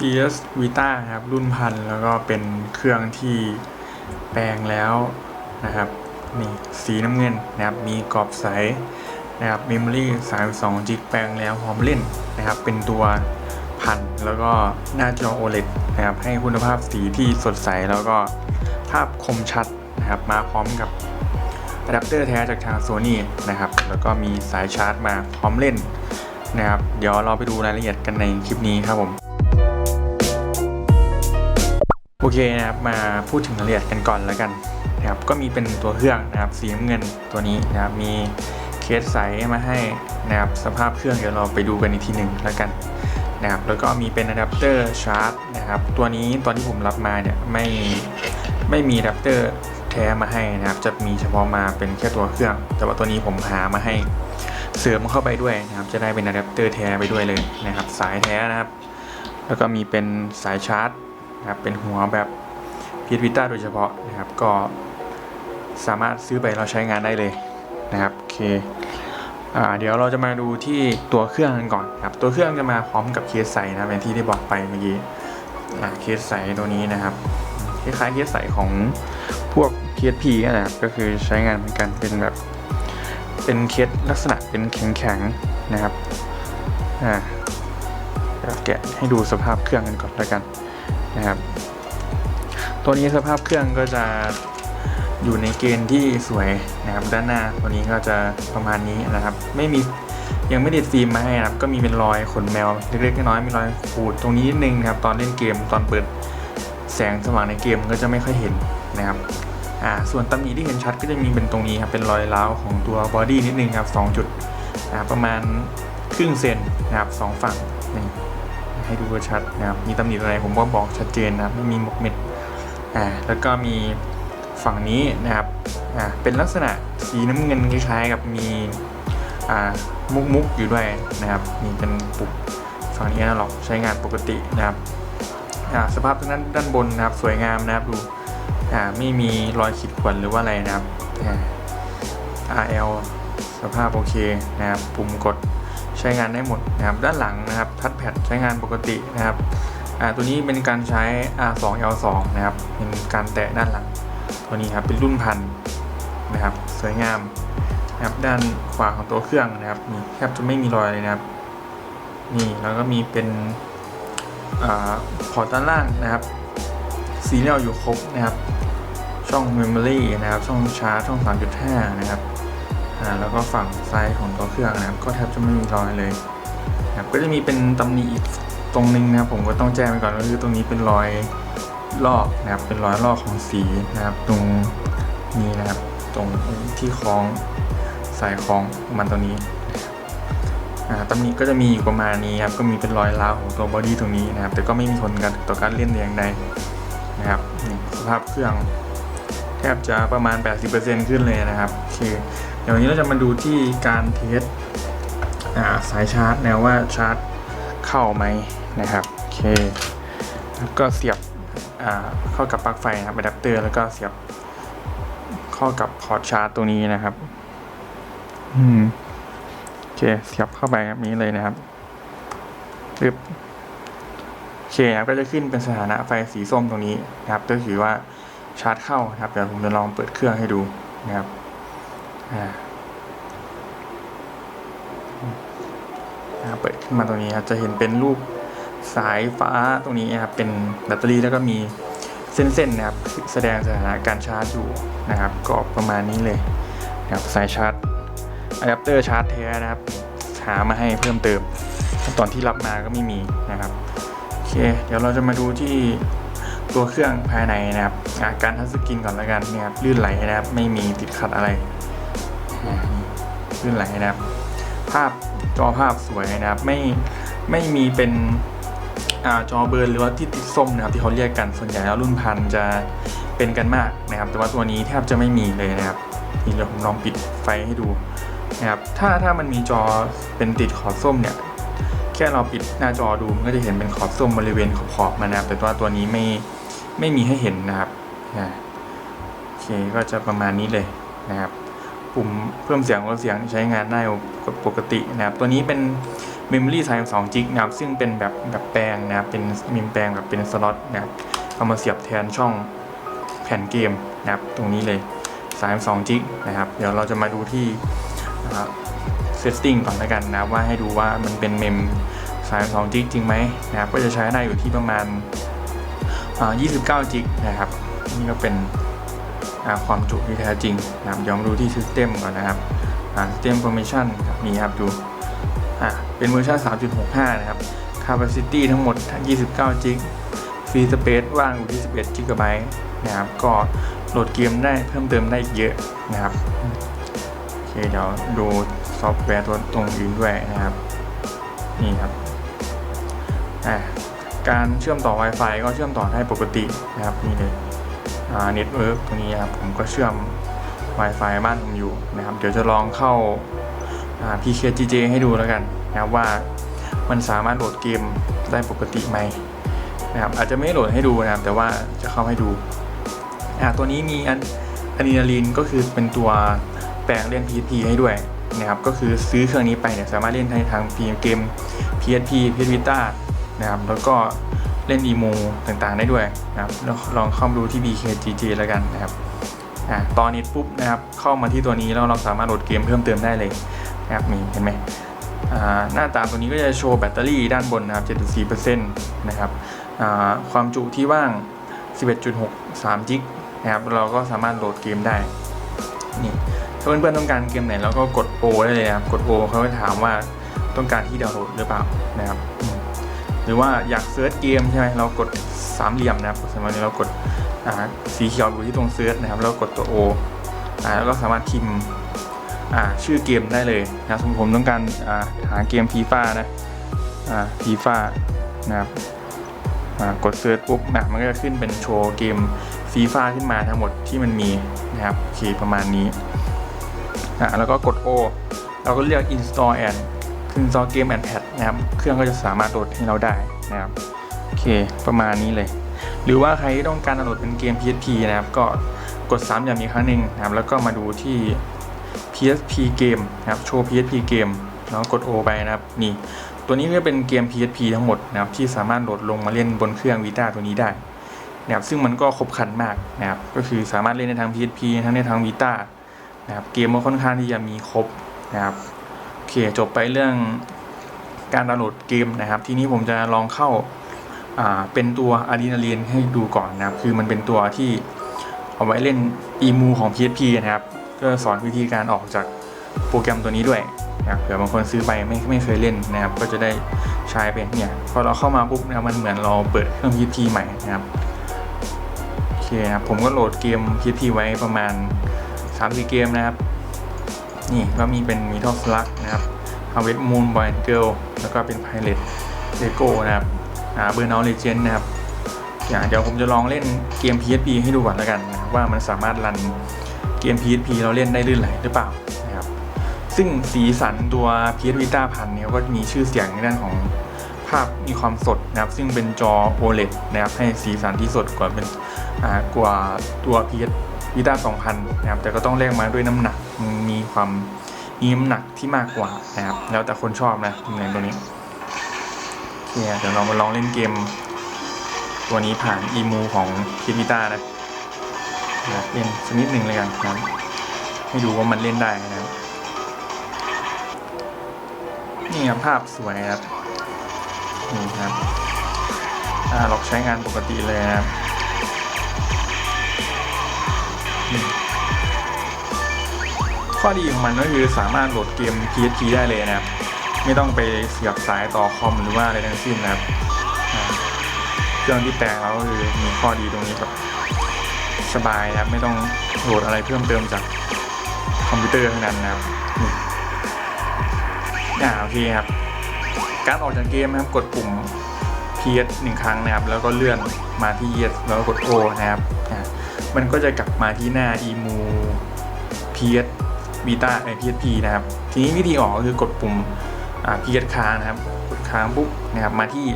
PS Vita ครับรุ่นพันแล้วก็เป็นเครื่องที่แปลงแล้วนะครับนี่สีน้ำเงินนะครับมีกรอบใสนะครับเมมโมรี่32จิกแปลงแล้วพร้อมเล่นนะครับ เป็นตัวพันแล้วก็หน้าจอ OLED นะครับให้คุณภาพสีที่สดใสแล้วก็ภาพคมชัดนะครับมาพร้อมกับอะแดปเตอร์แท้จากทาง Sony นะครับ แล้วก็มีสายชาร์จมาพร้อมเล่นนะครับ เดี๋ยวเราไปดูรายละเอียดกันในคลิปนี้ครับผม โอเคนะครับมาพูดถึงรายละเอียดกันก่อนแล้วกันนะครับก็มีเป็นตัวเครื่องนะครับสีน้ำเงินตัวนี้นะครับมีเคสใสมาให้นะครับสภาพเครื่องเดี๋ยวเราไปดูกันอีกทีหนึ่งแล้วกันนะครับแล้วก็มีเป็นอะแดปเตอร์ชาร์จนะครับตัวนี้ตอนที่ผมรับมาเนี่ยไม่ไม่มีอะแดปเตอร์แท้มาให้นะครับจะมีเฉพาะมาเป็นแค่ตัวเครื่อง แต่ว่าตัวนี้ผมหามาให้เสริมเข้าไปด้วยนะครับจะได้เป็นอะแดปเตอร์แท้ไปด้วยเลยนะครับสายแท้นะครับ แล้วก็มีเป็นสายชาร์จ นะครับเป็นหัวแบบพีทวิต้าโดยเฉพาะนะครับก็สามารถซื้อไปเราใช้งานได้เลยนะครับโอเคอ่าเดี๋ยวเราจะมาดูที่ตัวเครื่องกันก่อนนะครับตัวเครื่องจะมาพร้อมกับเคสใสนะเป็นที่ได้บอกไปเมื่อกี้อ่าเคสใสตัวนี้นะครับคล้ายๆเคสใสของพวก PSP นะครับก็คือใช้งานเหมือนกันเป็นแบบเป็นเคสลักษณะเป็นแข็งๆนะครับอ่าเดี๋ยวแกะให้ดูสภาพเครื่องกันก่อนแล้วกัน นะครับ ตัวนี้สภาพเครื่องก็จะอยู่ในเกณฑ์ที่สวยนะครับ ด้านหน้าตัวนี้ก็จะประมาณนี้นะครับ ไม่มียังไม่ติดฟิล์มมาให้นะครับ ก็มีเป็นรอยขนแมวเล็กๆน้อยๆมีรอยขูดตรงนี้นิดนึงนะครับ ตอนเล่นเกมตอนเปิดแสงสว่างในเกมก็จะไม่ค่อยเห็นนะครับอ่าส่วนตำหนิที่เห็นชัดก็จะมีเป็นตรงนี้ครับเป็นรอยร้าวของตัวบอดี้นิดนึงครับ2จุดนะรประมาณครึ่งเซนนะครับสองฝั่งนี่ ให้ดูชัดนะครับ มีตำหนิอะไรผมก็บอกชัดเจนนะครับไม่มีหมกเม็ดอ่าแล้วก็มีฝั่งนี้นะครับอ่าเป็นลักษณะสีน้ำเงินคล้ายๆกับมีอ่ามุกมุกๆอยู่ด้วยนะครับนี่เป็นปุกฝั่งนี้นะหรอกใช้งานปกตินะครับอ่าสภาพทางด้านด้านบนนะครับสวยงามนะครับดูอ่าไม่มีรอยขีดข่วนหรือว่าอะไรนะครับอ่า RL สภาพโอเคนะครับปุ่มกด ใช้งานได้หมดนะครับด้านหลังนะครับทัชแพดใช้งานปกตินะครับอ่าตัวนี้เป็นการใช้ R2 L2 นะครับเป็นการแตะด้านหลัง ตัวนี้ครับเป็นรุ่นพันนะครับสวยงามนะครับด้านขวาของตัวเครื่องนะครับนี่แทบจะไม่มีรอยเลยนะครับนี่แล้วก็มีเป็นอ่าพอร์ตด้านล่างนะครับสีเรียลอยู่ครบนะครับช่อง Memory นะครับช่องชาร์จช่อง 3.5 นะครับ อ่าแล้วก็ฝั่งซ้ายของตัวเครื่องนะครับก็แทบจะไม่มีรอยเลยนะครับก็จะมีเป็นตำหนิอีกตรงนึงนะครับผมก็ต้องแจ้งไปก่อนก็คือตรงนี้เป็นรอยลอกนะครับเป็นรอยลอกของสีนะครับ ตรงนี้นะครับ ตรงที่คล้องสายคล้องมันตัวนี้ตำหนิก็จะมีอยู่ประมาณนี้ครับก็มีเป็นรอยร้าวของตัวบอดี้ตรงนี้นะครับ แต่ก็ไม่มีผลกันต่อการเล่นอย่างใดนะครับสภาพเครื่องแทบจะประมาณ 80%ขึ้นเลยนะครับโอ เดี๋ยวนี้เราจะมาดูที่การเทสาสายชาร์จนะว่าชาร์จเข้าไหมนะครับโอเคแล้วก็เสียบเข้ากับปลั๊กไฟนะครับอะแดปเตอร์แล้วก็เสียบเข้ากับพอร์ตชาร์จตัวนี้นะครับอืมโอเคเสียบเข้าไปแบบนี้เลยนะครับปึ๊บโอเคครับก็จะขึ้นเป็นสถานะไฟสีส้มตรงนี้นะครับก็ถือว่าชาร์จเข้านะครับเดี๋ยวผมจะลองเปิดเครื่องให้ดูนะครับ เปิดขึ้นมาตรงนี้ครับจะเห็นเป็นรูปสายฟ้าตรงนี้นะครับเป็นแบตเตอรี่แล้วก็มีเส้นๆนะครับแสดงสถานะการชาร์จอยู่นะครับก็ประมาณนี้เลยนะครับสายชาร์จอะแดปเตอร์ชาร์จแท้นะครับหามาให้เพิ่มเติม ตอนที่รับมาก็ไม่มีนะครับโอเค เดี๋ยวเราจะมาดูที่ตัวเครื่องภายในนะครับการทัชสกรีนก่อนแล้วกันนี่ยครับลื่นไหลนะครับ ไม่มีติดขัดอะไร อ่านี่ลื่นไหลนะครับ ภาพจอภาพสวยนะครับ ไม่ไม่มีเป็นอจอเบิร์นหรือว่าที่ติดส้มนะครับ ที่เขาเรียกกันส่วนใหญ่แล้วรุ่นพันจะเป็นกันมากนะครับ แต่ว่าตัวนี้แทบจะไม่มีเลยนะครับนี่เดี๋ยวผมลองปิดไฟให้ดูนะครับถ้าถ้ามันมีจอเป็นติดขอบส้มเนี่ยแค่เราปิดหน้าจอดูมันก็จะเห็นเป็นขอบส้มบริเวณขอบๆมันนะครับ แต่ว่าตัวนี้ไม่ไม่มีให้เห็นนะครับโอเคก็จะประมาณนี้เลยนะครับ ปุ่มเพิ่มเสียงลดเสียงใช้งานได้ปกตินะครับ ตัวนี้เป็น Memory 32 g b นะครับ ซึ่งเป็นแบบแบบแปลงนะครับ เป็นมิมแปลงแบบเป็นสล็อตนะครับเอามาเสียบแทนช่องแผ่นเกมนะครับ ตรงนี้เลย 32 g b นะครับ เดี๋ยวเราจะมาดูที่เซตติ้งก่อนแล้วกันนะครับว่าให้ดูว่ามันเป็นเมม 32 g b จริงไหมนะครับ ก็จะใช้ได้อยู่ที่ประมาณอ่า29 g b นะครับ นี่ก็เป็น ความจุที่แท้จริงนะครับยวมาดูที่ System ก่อนนะครับอ่า System Information ครับนี่ครับดูเป็นเวอร์ชัน3.65 นะครับ Capacity ทั้งหมด 29 g b Free Space ว่างอยู่ที่ 11 g b นะครับ ก็โหลดเกมได้เพิ่มเติมได้อีกเยอะนะครับโอเคเดี๋ยวดูซอฟต์แวร์ตัวตรงอื่นด้วยนะครับ นี่ครับการเชื่อมต่อ Wi-Fi ก็เชื่อมต่อได้ปกตินะครับนี่เลย อ่า Network ตรงนี้ครับผมก็เชื่อม Wi-Fi บ้านผมอยู่นะครับ เดี๋ยวจะลองเข้าา PKGJ ให้ดูแล้วกันนะครับว่ามันสามารถโหลดเกมได้ปกติไหมนะครับอาจจะไม่โหลดให้ดูนะครับแต่ว่าจะเข้าให้ดูอ่าตัวนี้มีอันอะดรีนาลีนก็คือเป็นตัวแปลงเล่น PSP ให้ด้วยนะครับก็คือซื้อเครื่องนี้ไปเนี่ยสามารถเล่นในทางเกม PSP PS Vita นะครับแล้วก็ เล่นอีโมต่างๆได้ด้วยนะครับแล้วลองเข้ามาดูที่ BKGJ แล้วกันนะครับอ่าตอนนี้ปุ๊บนะครับเข้ามาที่ตัวนี้แล้วเราสามารถโหลดเกมเพิ่มเติมได้เลยนะครับมีเห็นไหมอ่าหน้าตาตัวนี้ก็จะโชว์แบตเตอรี่ด้านบนนะครับ 7.4%นะครับอ่าความจุที่ว่าง 11.63 จิกนะครับ เราก็สามารถโหลดเกมได้ นี่ ถ้าเพื่อนๆต้องการเกมไหนเราก็กดโอได้เลยนะครับ กดโอเขาจะถามว่าต้องการที่ดาวน์โหลดหรือเปล่านะครับ หรือว่าอยากเซิร์ชเกมใช่ไหมเรากดสามเหลี่ยมนะครับสมมติเรากดสีเขียวอยู่ที่ตรงเซิร์ชนะครับแล้วกดตัวโอแล้วก็สามารถพิมพ์ชื่อเกมได้เลยนะสมมติผมต้องการาหาเกมฟีฟ่านะฟีฟ่านะครับกดเซิร์ชปุ๊บนะมันก็จะขึ้นเป็นโชว์เกมฟีฟ่าขึ้นมาทั้งหมดที่มันมีนะครับโอเคประมาณนี้แล้วก็กด O เราก็เลือก install and install game and pad นะครับ เครื่องก็จะสามารถโหลดให้เราได้นะครับ โอเค ประมาณนี้เลย หรือว่าใครต้องการโหลดเป็นเกม PSP นะครับ ก็กดซ้ำอย่างนี้ครั้งหนึ่งนะครับ แล้วก็มาดูที่ PSP เกมนะครับ โชว์ PSP เกมแล้วกด O ไปนะครับ นี่ ตัวนี้ก็เป็นเกม PSP ทั้งหมดนะครับ ที่สามารถโหลดลงมาเล่นบนเครื่อง Vita ตัวนี้ได้นะครับ ซึ่งมันก็ครบครันมากนะครับ ก็คือสามารถเล่นในทาง PSP ทั้งในทาง Vita นะครับ เกมก็ค่อนข้างที่จะมีครบนะครับ เคจบไปเรื่องการดาวน์โหลดเกมนะครับ ทีนี้ผมจะลองเข้าเป็นตัวอะดรีนาลีนให้ดูก่อนนะครับ คือมันเป็นตัวที่เอาไว้เล่นอีมูของ PSP นะครับก็สอนวิธีการออกจากโปรแกรมตัวนี้ด้วยนะครับเผื่อบางคนซื้อไปไม่ไม่เคยเล่นนะครับ ก็จะได้ใช้เป็นเนี่ยพอเราเข้ามาปุ๊บนะมันเหมือนเราเปิดเครื่อง PSP ใหม่นะครับโอเคครับผมก็โหลดเกม PSP ไว้ประมาณ3-4เกมนะครับ นี่ก็มีเป็นมีทอสลักนะครับ Harvest Moon Boy and Girl แล้วก็เป็น Pirate Lego นะครับอ่าเบอร์นอลเลเจนนะครับอย่างเดี๋ยวผมจะลองเล่นเกม PSP ให้ดูก่อนแล้วกันนะว่ามันสามารถรันเกม PSP เราเล่นได้ลื่นไหลหรือเปล่านะครับซึ่งสีสันตัว PS Vita พันเนี่ยก็มีชื่อเสียงในด้านของภาพมีความสดนะครับ ซึ่งเป็นจอ OLED นะครับให้สีสันที่สดกว่าเป็นอ่ากว่าตัว PS Vita 2000 นะครับแต่ก็ต้องแลกมาด้วยน้ำหนัก ความมีน้ำหนักที่มากกว่านะครับ แล้วแต่คนชอบนะในตัวนี้โอเคเดี๋ยวเรามาลองเล่นเกม ตัวนี้ผ่านอีมูของ PS Vita นะนะเล่นสักนิดหนึ่งเลยกันนะให้ดูว่ามันเล่นได้นะนี่ครับภาพสวยครับนี่ครับอ่าเราใช้งานปกติเลยนะครับ ข้อดีของมันก็คือสามารถโหลดเกม PSP ได้เลยนะครับ ไม่ต้องไปเสียบสายต่อคอมหรือว่าอะไรทั้งสิ้นนะครับเครื่องที่แปลงเราก็คือมีข้อดีตรงนี้แบบสบายนะครับ ไม่ต้องโหลดอะไรเพิ่มเติมจากคอมพิวเตอร์ทั้งนั้นนะครับนี่อ่าโอเคครับ การออกจากเกมนะครับกดปุ่ม PS หนึ่งครั้งนะครับ แล้วก็เลื่อนมาที่ Yes แล้วก็กด O นะครับ มันก็จะกลับมาที่หน้า emu PS Vita ไอ PSP นะครับ ทีนี้วิธีออกก็คือกดปุ่มอ่า PS ค้างนะครับ กดค้างปุ๊บนะครับมาที่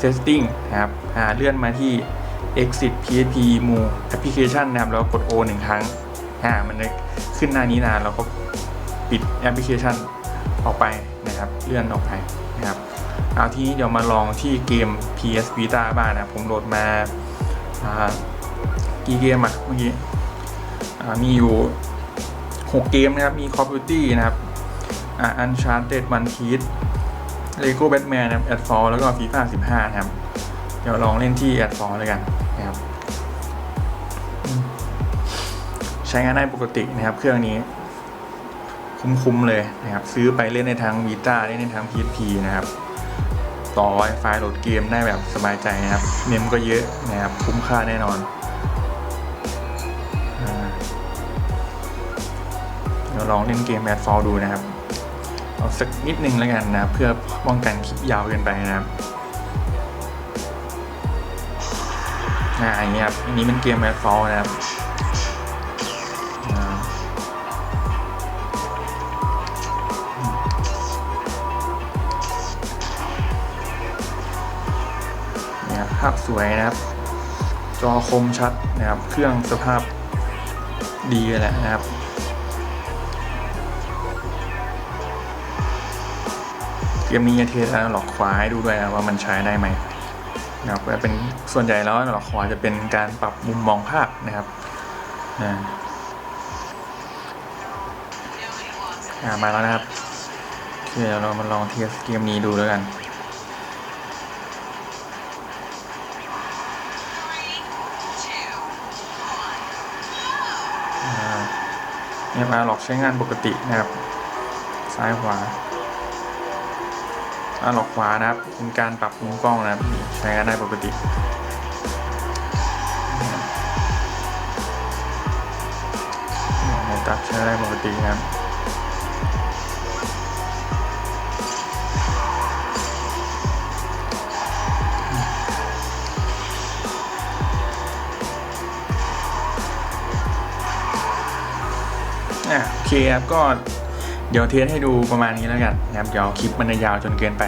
Setting นะครับอ่าเลื่อนมาที่ exit php emu application นะครับแล้วกด o หนึ่งครั้งอ่ามันจะขึ้นหน้านี้นะเราก็ปิดแอปพลิเคชันออกไปนะครับ เลื่อนออกไปนะครับเอาทีนี้เดี๋ยวมาลองที่เกม PS Vita บ้างนะผมโหลดมาอ่ากี่เกมอะเมื่อกี้มีอยู่ 6 เกมนะครับ มี Call of Duty นะครับ อ่า Uncharted One Piece Lego Batman นะครับ Adfall แล้วก็ FIFA 15 นะครับ เดี๋ยวลองเล่นที่ Adfall เลยกันนะครับ ใช้งานได้ปกตินะครับ เครื่องนี้คุ้มๆเลยนะครับ ซื้อไปเล่นในทาง Vita เล่นในทาง PSP นะครับต่อ Wi-Fi โหลดเกมได้แบบสบายใจนะครับ เมมก็เยอะนะครับ คุ้มค่าแน่นอน ดี๋ยวลองเล่นเกม Adfall ดูนะครับ เอาสักนิดนึงแล้วกันนะ เพื่อป้องกันคลิปยาวเกินไปนะครับอ่าอย่างเงี้ยครับอันนี้เป็นเกม Adfall นะครับเนี่ยภาพสวยนะครับ จอคมชัดนะครับ เครื่องสภาพดีเลยแหละนะครับ เกมนี้จะเทสแล้วหลอกขวาให้ดูด้วยนะว่ามันใช้ได้ไหมนะครับเป็นส่วนใหญ่แล้วหลอกขวายจะเป็นการปรับมุมมองภาพนะครับอ่าอ่ามาแล้วนะครับเคเดี๋ยวเรามาลองเทสเกมนี้ดูแล้วกันเนี่ยมาหลอกใช้งานปกตินะครับ ซ้ายขวา อาหลอกขวานะครับเป็นการปรับมุมกล้องนะครับใช้งานได้ปกติตัดใช้ได้ปกตินะครับอะโอเคครับก็ ดี๋ยวเทสให้ดูประมาณนี้แล้วกันนะครับเดี๋ยวคลิปมันจะยาวจนเกินไป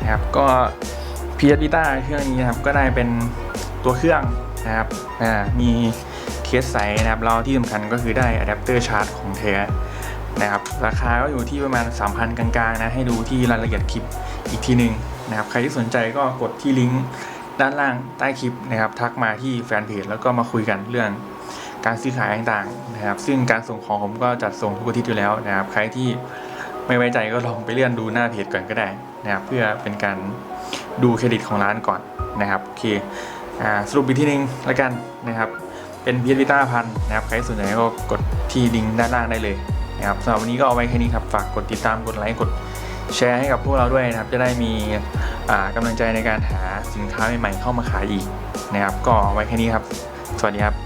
นะครับก็พี s วิต้าเครื่องนี้นะครับก็ได้เป็นตัวเครื่องนะครับอ่ามีเคสใสนะครับเราที่สำคัญก็คือได้อะแดปเตอร์ชาร์จของแท้นะครับราคาก็อยู่ที่ประมาณ 3,000 กลางๆนะให้ดูที่รายละเอียดคลิปอีกทีหนึ่งนะครับใครที่สนใจก็กดที่ลิงก์ด้านล่างใต้คลิปนะครับ ทักมาที่แฟนเพจแล้วก็มาคุยกันเรื่อง การซื้อขายต่างๆนะครับ ซึ่งการส่งของผมก็จัดส่งทุกอาทิตย์อยู่แล้วนะครับ ใครที่ไม่ไว้ใจก็ลองไปเลื่อนดูหน้าเพจก่อนก็ได้นะครับ เพื่อเป็นการดูเครดิตของร้านก่อนนะครับโอเคอ่าสรุปอีกทีนึงแล้วกันนะครับ เป็นพีวิต้าพันนะครับ ใครสนใจก็กดที่ลิงก์ด้านล่างได้เลยนะครับสำหรับวันนี้ก็เอาไว้แค่นี้ครับ ฝากกดติดตามกดไลค์กดแชร์ให้กับพวกเราด้วยนะครับ จะได้มีอ่ากำลังใจในการหาสินค้าใหม่ๆเข้ามาขายอีกนะครับ ก็เอาไว้แค่นี้ครับ สวัสดีครับ